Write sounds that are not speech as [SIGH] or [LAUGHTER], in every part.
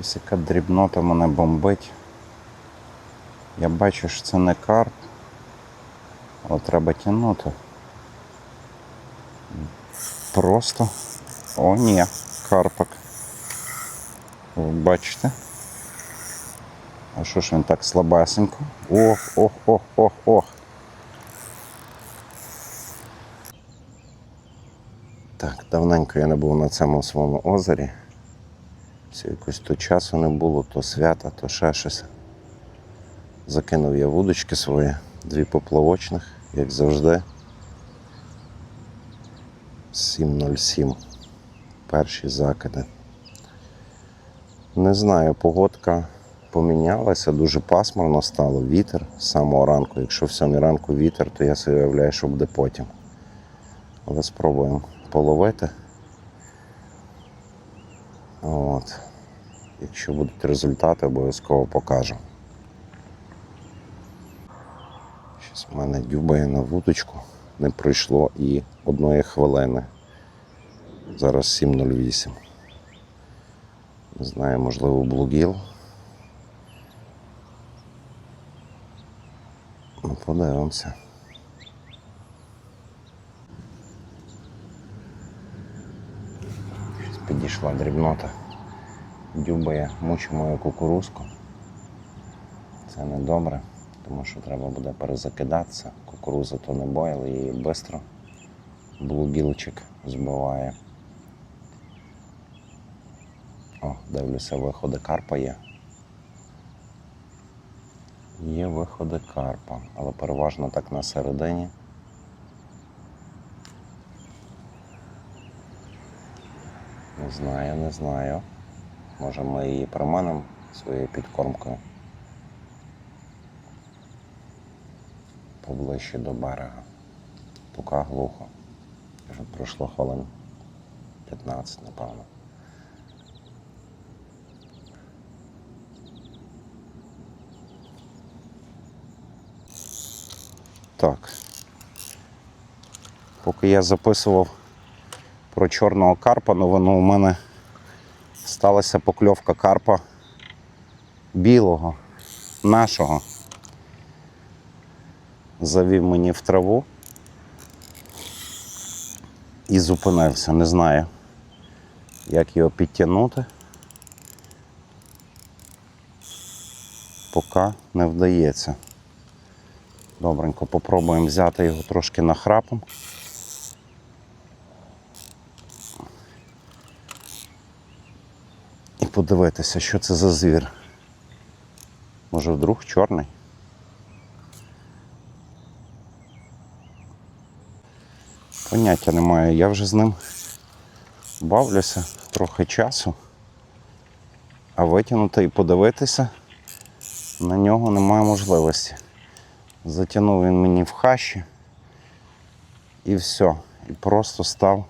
Ось яка дрібнота мене бомбить. Я бачу, що це не карп, але треба тягнути. Просто. О, ні, карпак. Ви бачите? А що ж він так слабасенько? Ох, ох, ох, ох, ох. Так, давненько я не був на цьому своєму озері. Все якось то часу не було, то свята, то ще щось. Закинув я вудочки свої, дві поплавочних, як завжди. 7.07. Перші закиди. Не знаю, погодка помінялася, дуже пасмурно стало, вітер з самого ранку. Якщо в сьомій ранку вітер, то я собі уявляю, що буде потім. Але спробуємо половити. От. Якщо будуть результати, обов'язково покажу. Щось в мене дюбає на вудочку. Не пройшло і одної хвилини. Зараз 7.08. Не знаю, можливо, блугіл. Ну, подивимося. Щось Підійшла дрібнота. Дюбає, мучу мою кукурузку. Це не добре, тому що треба буде перезакидатися. Кукуруза то не бояла, її швидко блугілчик збиває. О, дивлюся, виходи карпа є. Є виходи карпа, але переважно так на середині. Не знаю, не знаю. Може ми її приманимо своєю підкормкою поближче до берега. Поки глухо. Вже пройшло хвилин 15, напевно. Так. Поки я записував про чорного карпа, новину у мене сталася покльовка карпа білого, нашого. Завів мені в траву і зупинився. Не знаю, як його підтягнути. Поки не вдається. Добренько, попробуємо взяти його трошки нахрапом. Подивитися, що це за звір. Може вдруг чорний? Поняття немає. Я вже з ним бавлюся трохи часу, а витягнути і подивитися на нього немає можливості. Затягнув він мені в хащі і все. І просто став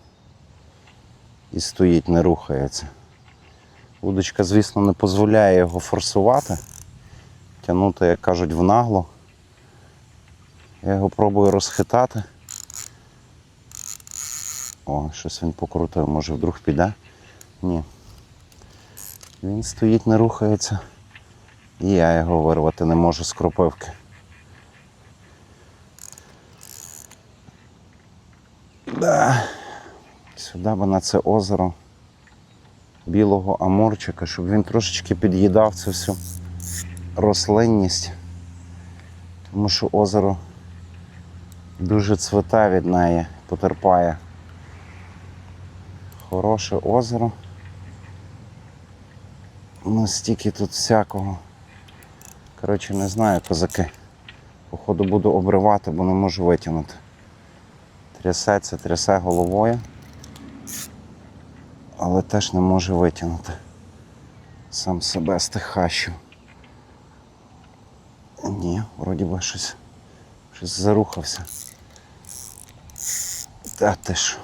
і стоїть, не рухається. Удочка, звісно, не дозволяє його форсувати, тягнути, як кажуть, в нагло. Я його пробую розхитати. О, щось він покрутив, може вдруг піде? Ні. Він стоїть, не рухається. І я його вирвати не можу з кропивки. Да. Сюди би на це озеро білого амурчика, щоб він трошечки під'їдав цю всю рослинність. Тому що озеро дуже цвіте від неї, потерпає. Хороше озеро. Настільки тут всякого. Коротше, не знаю, козаки. Походу буду обривати, бо не можу витягнути. Трясеться, трясе головою, але теж не можу витягнути. Сам себе з стихащу. Ні, вроді би щось, щось зарухався. Та ти що?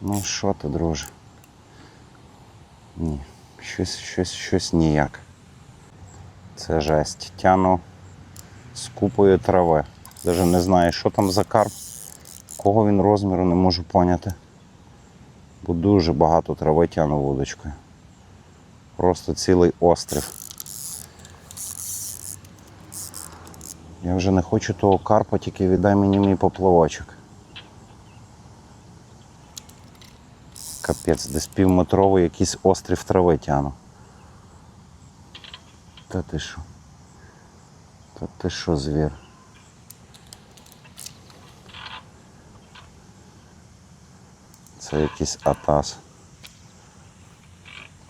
Ну що ти, друже? Ні, щось, щось, щось ніяк. Це жесть. Тяну з купою трави. Даже не знаю, що там за карп, кого він розміру, не можу поняти. Бо дуже багато трави тяну вудочкою. Просто цілий острів. Я вже не хочу того карпа, тільки віддай мені мій поплавочок. Капець, десь півметровий якийсь острів трави тяну. Та ти що? Та ти що, звір? Це якийсь атас.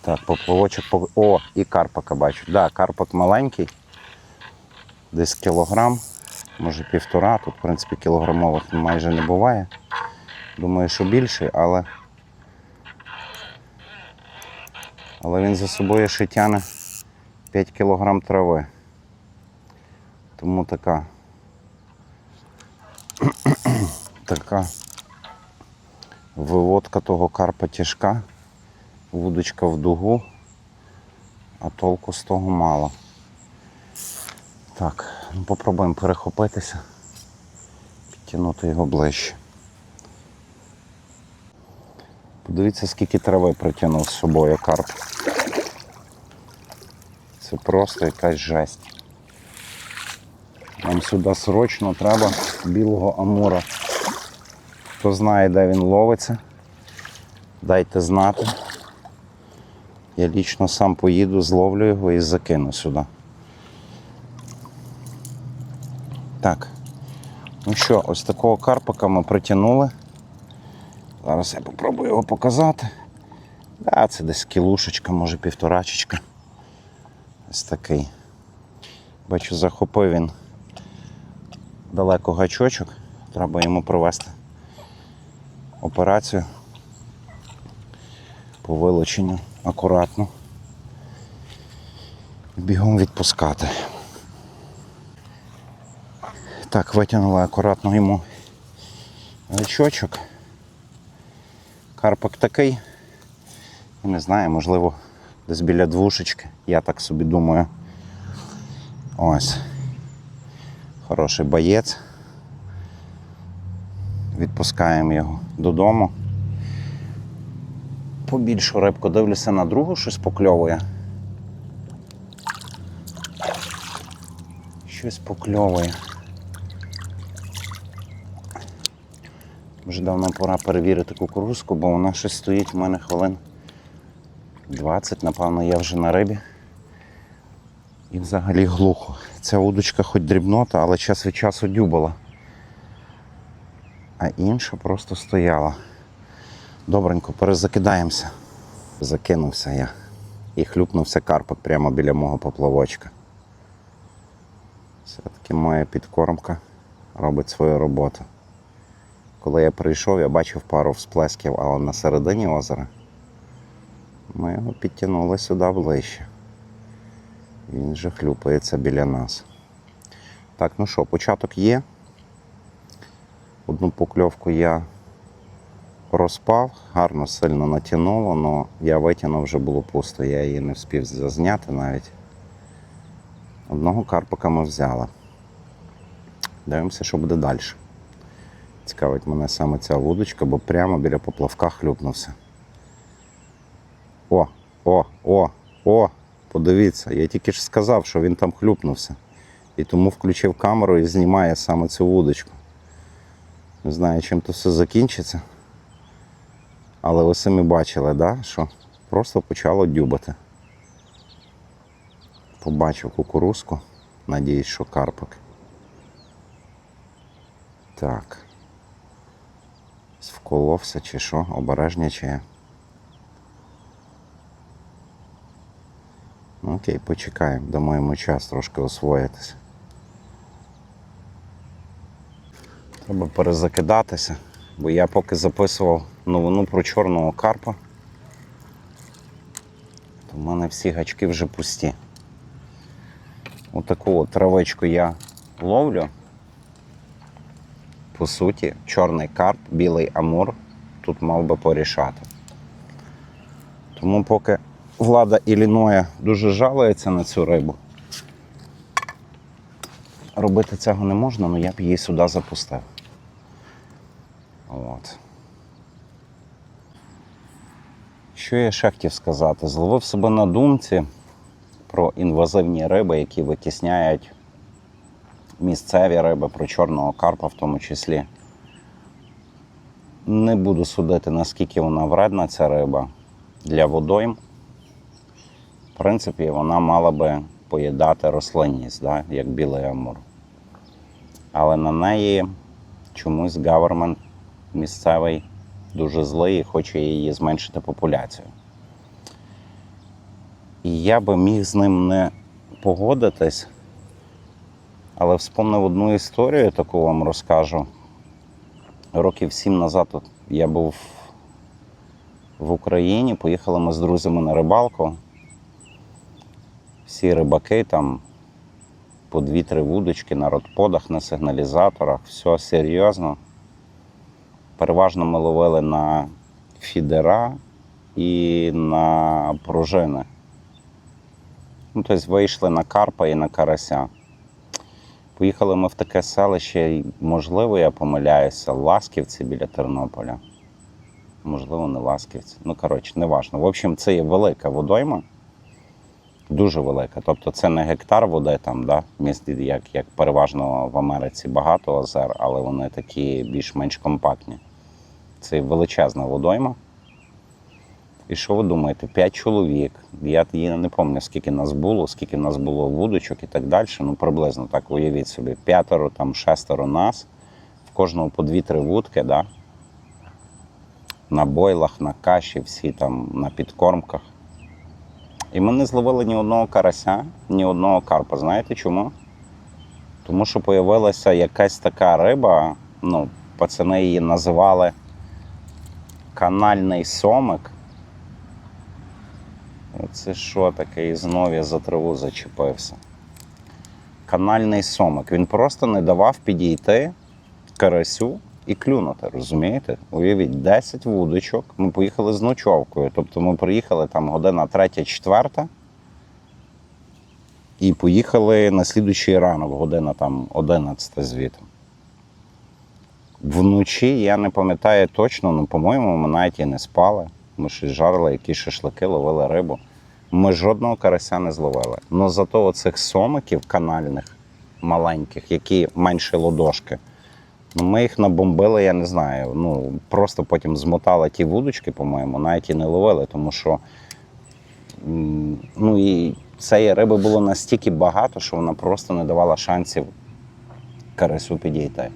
Так, поплавочок. по- О, і карпака бачу. Так, да, карпак маленький. Десь кілограм, може півтора. Тут, в принципі, кілограмових майже не буває. Думаю, що більший, але. Але він за собою ще тяне 5 кілограм трави. Тому така. [CLEARS THROAT] така виводка того карпа тяжка, вудочка в дугу, а толку з того мало. Так, ну попробуємо перехопитися, підтягнути його ближче. Подивіться, скільки трави притягнув з собою карп. Це просто якась жесть. Нам сюди срочно треба білого амура. Хто знає, де він ловиться, дайте знати. Я лічно сам поїду, зловлю його і закину сюди. Так. Ну що, ось такого карпака ми притягнули. Зараз я попробую його показати. Да, це десь кілушечка, може півторачечка. Ось такий. Бачу, захопив він далеко гачочок. Треба йому провести операцію по вилученню акуратно. Бігом відпускати. Так, витягнули акуратно йому гачочок. Карпак такий. Я не знаю, можливо, десь біля двушечки. Я так собі думаю. Ось. Хороший боєць. Відпускаємо його додому. Побільшу рибку дивлюся на другу, щось покльовує. Щось покльовує. Вже давно пора перевірити кукурузку, бо вона щось стоїть у мене хвилин 20, напевно, я вже на рибі. І взагалі глухо. Ця удочка хоч дрібнота, але час від часу дюбала. А інша просто стояла. Добренько, перезакидаємося. Закинувся я. І хлюпнувся карпак прямо біля мого поплавочка. Все-таки моя підкормка робить свою роботу. Коли я прийшов, я бачив пару всплесків, але на середині озера ми його підтягнули сюди ближче. Він же хлюпається біля нас. Так, ну що, початок є. Одну покльовку я розпав, гарно сильно натягнуло, але я витягнув вже було пусто, я її не встиг зазняти навіть. Одного карпика ми взяли. Дивимося, що буде далі. Цікавить мене саме ця вудочка, бо прямо біля поплавка хлюпнувся. О, о, о, о! Подивіться, я тільки ж сказав, що він там хлюпнувся. І тому включив камеру і знімає саме цю вудочку. Не знаю, чим то все закінчиться. Але ви самі бачили, да? що просто почало дюбати. Побачив кукурузку. Надіюсь, що карпик. Так. Вколовся чи що, обережнячає. Ну, окей, почекаємо, дамо йому час трошки освоїтися. Треба перезакидатися, бо я поки записував новину про чорного карпа, то в мене всі гачки вже пусті. Отаку от травичку я ловлю. По суті, чорний карп, білий амур тут мав би порішати. Тому поки влада Ілліноя дуже жалується на цю рибу. Робити цього не можна, але я б її сюди запустив. От. Що я ще хотів сказати? Зловив себе на думці про інвазивні риби, які витісняють місцеві риби, про чорного карпа в тому числі. Не буду судити, наскільки вона вредна, ця риба для водойм. В принципі, вона мала би поїдати рослинність, да, як білий амур. Але на неї чомусь гавермент місцевий дуже злий і хоче її зменшити популяцію. І я би міг з ним не погодитись, але вспомнив одну історію, таку вам розкажу. Років сім назад я був в Україні, поїхали ми з друзями на рибалку. Всі рибаки там по дві-три вудочки на родподах, на сигналізаторах, все серйозно. Переважно ми ловили на фідера і на пружини. Ну, тобто вийшли на карпа і на карася. Поїхали ми в таке селище, можливо, я помиляюся, Ласківці біля Тернополя. Можливо, не Ласківці. Ну, коротше, не важно. В общем, це є велика водойма, дуже велика. Тобто це не гектар води там, да? в місті, як, як переважно в Америці багато озер, але вони такі більш-менш компактні. Це величезна водойма. І що ви думаєте? П'ять чоловік. Я, не пам'ятаю, скільки нас було, скільки нас було вудочок і так далі. Ну, приблизно так, уявіть собі, п'ятеро, там, шестеро нас, в кожного по дві-три вудки, да? на бойлах, на каші, всі там на підкормках. І ми не зловили ні одного карася, ні одного карпа. Знаєте чому? Тому що з'явилася якась така риба, ну, пацани її називали канальний сомик. Оце що таке? І знов я за траву зачепився. Канальний сомик. Він просто не давав підійти карасю і клюнути, розумієте? Уявіть, 10 вудочок. Ми поїхали з ночовкою. Тобто ми приїхали там година третя, четверта. І поїхали на слідуючий ранок, година там 11 звідти. Вночі я не пам'ятаю точно, ну, по-моєму, ми навіть і не спали. Ми щось жарили, якісь шашлики, ловили рибу. Ми жодного карася не зловили. Ну зато оцих сомиків канальних, маленьких, які менше ладошки, ну, ми їх набомбили, я не знаю. Ну, просто потім змотали ті вудочки, по-моєму, навіть і не ловили, тому що ну, і цієї риби було настільки багато, що вона просто не давала шансів карасю підійти.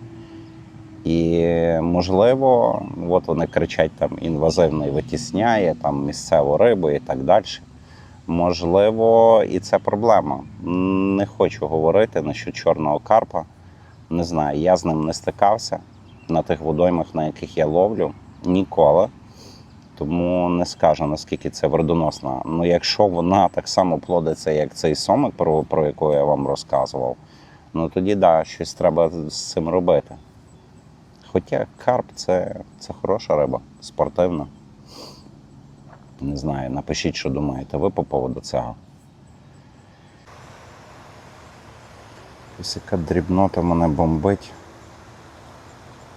І можливо, от вони кричать там інвазивний витісняє, там місцеву рибу і так далі. Можливо, і це проблема. Не хочу говорити насчет чорного карпа. Не знаю, я з ним не стикався на тих водоймах, на яких я ловлю, ніколи. Тому не скажу, наскільки це вредоносна. Ну, якщо вона так само плодиться, як цей сомик, про, про яку я вам розказував, ну тоді да, щось треба з цим робити. Хоча карп це, це хороша риба, спортивна. Не знаю, напишіть, що думаєте ви по поводу цього. Ось яка дрібнота мене бомбить.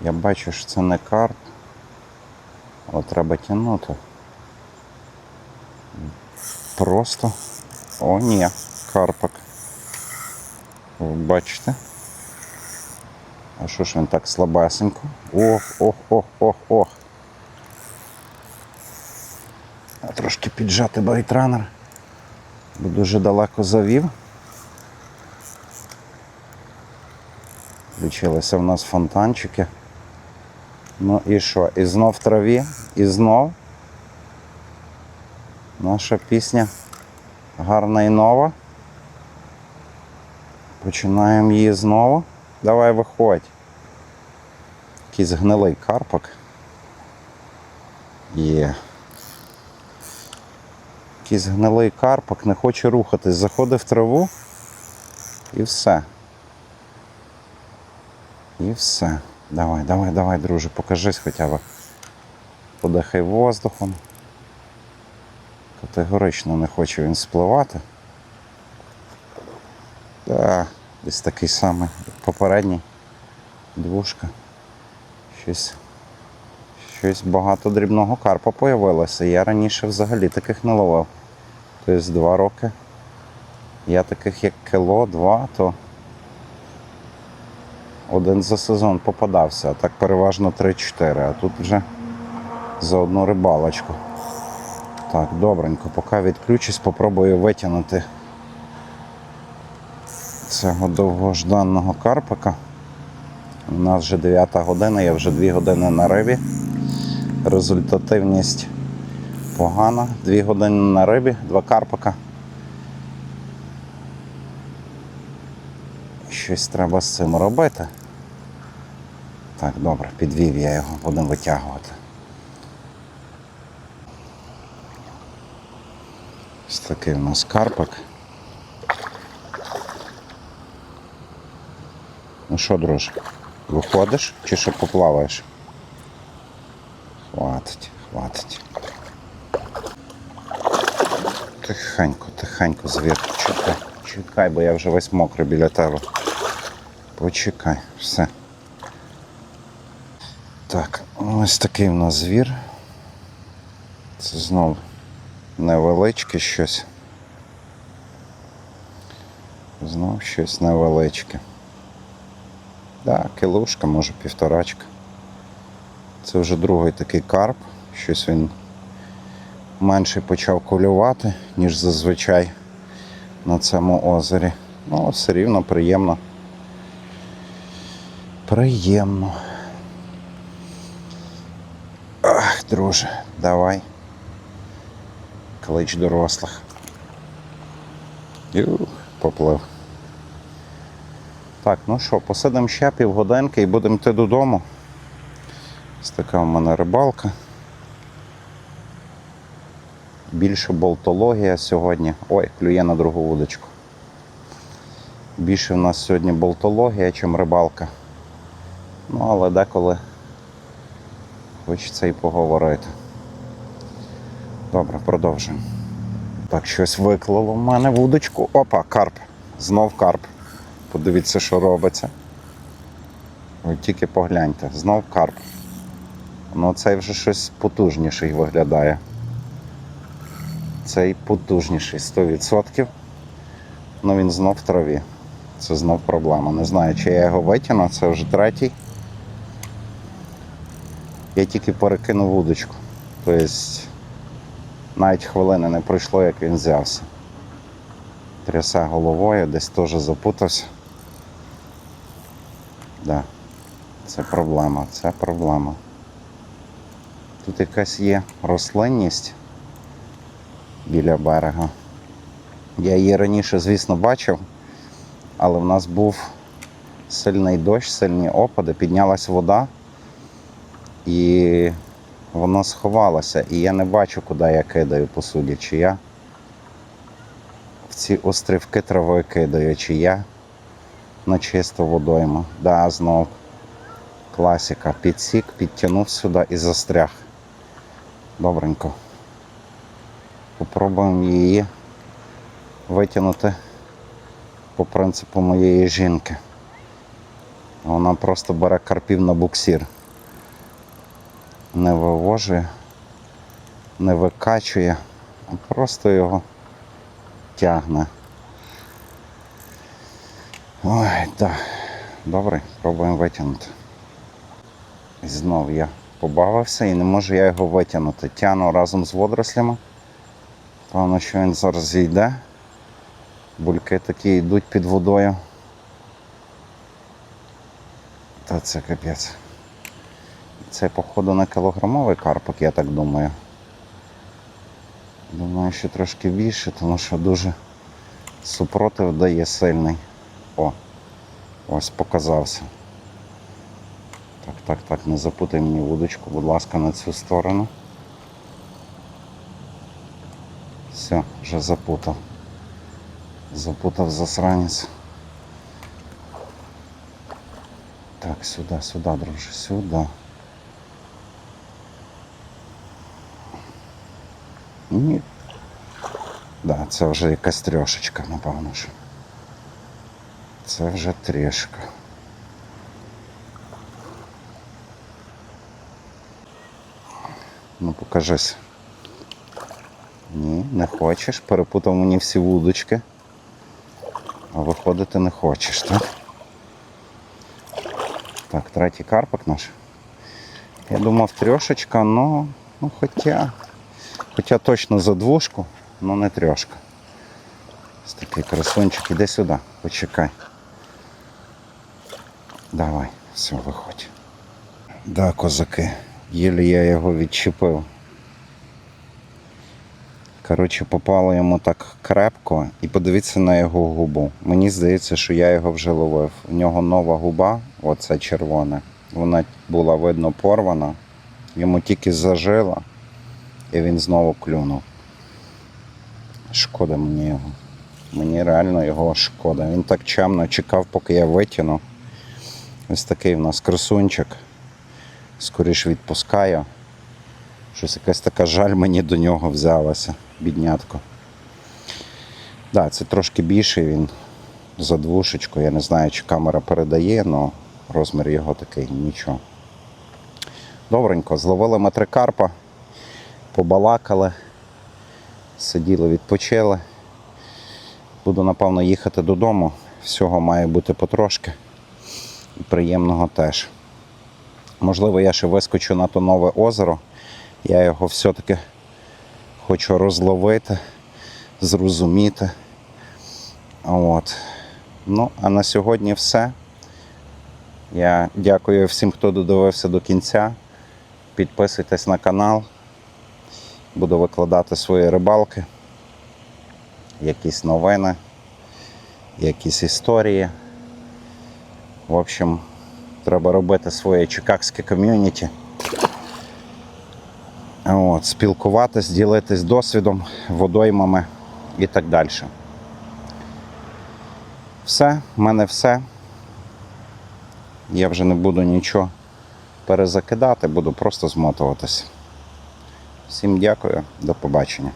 Я бачу, що це не карп, але треба тягнути. Просто. О, ні, карпак. Ви бачите? А що ж він так слабесенько? Ох, ох, ох, ох, ох. А трошки піджати байтранер, бо дуже далеко завів. Включилися в нас фонтанчики. Ну і що? І знов в траві, і знов. Наша пісня гарна і нова. Починаємо її знову. Давай виходь. Якийсь гнилий карпак. Є. Якийсь гнилий карпак, не хоче рухатись, заходить в траву і все. І все. Давай, давай, давай, друже, покажись хоча б. Подихай воздухом. Категорично не хоче він спливати. Так, десь такий самий, як попередній. Двушка. Щось. Щось багато дрібного карпа появилося. Я раніше взагалі таких не ловив. Тобто два роки. Я таких як кіло, два, то один за сезон попадався, а так переважно 3-4, а тут вже за одну рибалочку. Так, добренько, поки відключусь, попробую витягнути цього довгожданого карпика. У нас вже 9 година, я вже 2 години на рибі. Результативність погана. 2 години на рибі, 2 карпика. Щось треба з цим робити. Так, добре, підвів я його, будемо витягувати. Ось такий у нас карпик. Ну що, друже, виходиш чи ще поплаваєш? Хватить, хватить. Тихенько, тихенько, звір, чекай, чекай, бо я вже весь мокрий біля тебе. Почекай, все. Так, ось такий у нас звір. Це знову невеличке щось. Знов щось невеличке. Так, кілушка, може півторачка. Це вже другий такий карп. Щось він менше почав колювати, ніж зазвичай на цьому озері. Ну, все рівно приємно. Приємно. Ах, друже, давай. Клич дорослих. Юх, поплив. Так, ну що, посидимо ще півгодинки і будемо йти додому. Ось така в мене рибалка. Більше болтологія сьогодні. Ой, клює на другу вудочку. Більше в нас сьогодні болтологія, чим рибалка. Ну, але деколи хочеться і поговорити. Добре, продовжуємо. Так, щось виклало в мене вудочку. Опа, карп. Знов карп. Подивіться, що робиться. Ви тільки погляньте, знов карп. Ну цей вже щось потужніший виглядає. Цей потужніший 100%. Ну він знов в траві. Це знов проблема. Не знаю, чи я його витягну, це вже третій. Я тільки перекинув вудочку. Тобто навіть хвилини не пройшло, як він взявся. Трясе головою, десь теж запутався. Да. Це проблема, це проблема. Тут якась є рослинність біля берега. Я її раніше, звісно, бачив, але в нас був сильний дощ, сильні опади, піднялась вода і воно сховалося. І я не бачу, куди я кидаю, по суді, чи я в ці острівки трави кидаю, чи я на чисту водойму. Да, знов класика. Підсік, підтягнув сюди і застряг. Добренько. Попробуємо її витягнути по принципу моєї жінки. Вона просто бере карпів на буксир. Не вивожує, не викачує, а просто його тягне. Ой, так. Добре, пробуємо витягнути. І знов я побавився і не можу я його витягнути. Тяну разом з водорослями. Певно, що він зараз зійде. Бульки такі йдуть під водою. Та це капець. Це, походу, на кілограмовий карпик, я так думаю. Думаю, що трошки більше, тому що дуже супротив дає сильний. О, ось показався. Так, так, так, не запутай мені вудочку, будь ласка, на цю сторону. Все, вже запутав. Запутав засранець. Так, сюди, сюди, друже, сюди. Ні. Да, це вже якась трьошечка, напевно ж. Це вже трішка. Ну покажись. Ні, не хочеш. Перепутав мені всі вудочки. А виходити не хочеш, так? Так, третій карпик наш. Я думав трьошечка, но ну хоча. Хоча точно за двушку, але не трьошка. Ось такий красунчик, іди сюди, почекай. Давай, все, виходь. Да, козаки, єлі я його відчепив. Коротше, попало йому так крепко і подивіться на його губу. Мені здається, що я його вже ловив. У нього нова губа, оця червона. Вона була видно порвана. Йому тільки зажила, і він знову клюнув. Шкода мені його. Мені реально його шкода. Він так чемно чекав, поки я витягну. Ось такий в нас красунчик. Скоріше відпускаю. Щось якась така жаль мені до нього взялася, біднятко. Да, це трошки більший він за двушечку. Я не знаю, чи камера передає, але розмір його такий, нічого. Добренько, зловили ми три карпа, побалакали, сиділи, відпочили. Буду, напевно, їхати додому. Всього має бути потрошки. Приємного теж. Можливо, я ще вискочу на то нове озеро. Я його все-таки хочу розловити, зрозуміти. От. Ну, а на сьогодні все. Я дякую всім, хто додивився до кінця. Підписуйтесь на канал. Буду викладати свої рибалки, якісь новини, якісь історії. В общем, треба робити своє чикагське ком'юніті. От, спілкуватись, ділитись досвідом, водоймами і так далі. Все, в мене все. Я вже не буду нічого перезакидати, буду просто змотуватись. Всім дякую, до побачення.